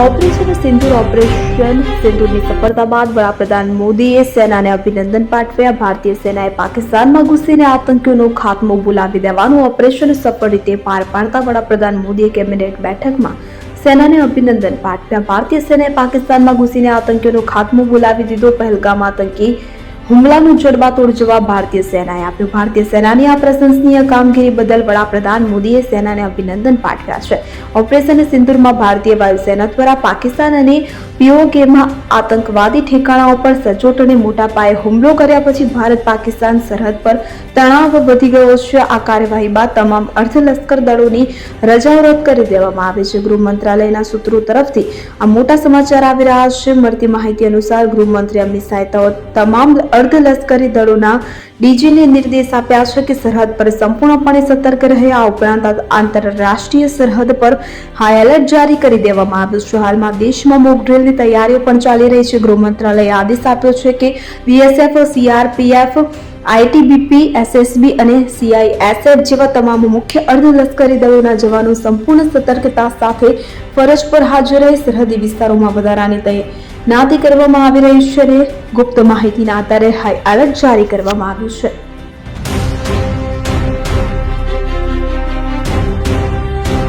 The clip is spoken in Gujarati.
ઓપરેશન સિંદૂર ઓપરેશન સિંદૂરની સફળતા બાદ વડાપ્રધાન મોદીએ સેનાને અભિનંદન પાઠવ્યા. ભારતીય સેનાએ પાકિસ્તાનમાં ઘૂસીને આતંકીઓનો ખાત્મો બોલાવી દેવાનું ઓપરેશન સફળ રીતે પાર પાડતા વડાપ્રધાન મોદીએ કેબિનેટ બેઠકમાં સેનાને અભિનંદન પાઠવ્યા. ભારતીય સેનાએ પાકિસ્તાનમાં ઘૂસીને આતંકીઓનો ખાત્મો બોલાવી દીધો. પહેલગામ આતંકી હુમલાનો જડબાતોડ જવાબ ભારતીય સેનાએ આપ્યો. ભારતીય સેનાની આ પ્રશંસનીય કામગીરી બદલ વડાપ્રધાન મોદીએ સેનાને અભિનંદન પાઠવ્યા છે. ઓપરેશન સિંદુરમાં ભારતીય વાયુસેના દ્વારા પાકિસ્તાન અને પીઓકેમાં આતંકવાદી ઠેકાણાઓ પર સચોટ અને મોટા પાયે હુમલો કર્યા પછી ભારત પાકિસ્તાન સરહદ પર તણાવ વધી ગયો છે. આ કાર્યવાહી બાદ તમામ અર્ધલશ્કર દળોની રજાઓ રદ કરી દેવામાં આવી છે. ગૃહ મંત્રાલયના સૂત્રો તરફથી આ મોટા સમાચાર આવી રહ્યા છે. મળતી માહિતી અનુસાર ગૃહમંત્રી અમિત શાહે તમામ અર્ધલશ્કરી દળોના ડીજીને નિર્દેશ આપ્યા છે કે સરહદ પર સંપૂર્ણપણે સતર્ક રહે. આ ઉપરાંત આંતરરાષ્ટ્રીય સરહદ પર હાઈ એલર્ટ જારી કરી દેવામાં આવ્યું છે. હાલમાં દેશમાં મોક ડ્રીલની તૈયારીઓ પણ ચાલી રહી છે. ગૃહ મંત્રાલયે આદેશ આપ્યો છે કે બીએસએફ સીઆરપીએફ આઈટીબીપી એસએસબી અને સીઆઈએસએફ જેવા તમામ મુખ્ય અર્ધલશ્કરી દળોના જવાનો સંપૂર્ણ સતર્કતા સાથે ફરજ પર હાજર રહી સરહદી વિસ્તારોમાં વધારાની તૈનાતી કરવામાં આવી રહી છે. અને ગુપ્ત માહિતીના આધારે હાઈ એલર્ટ જારી કરવામાં આવ્યું છે.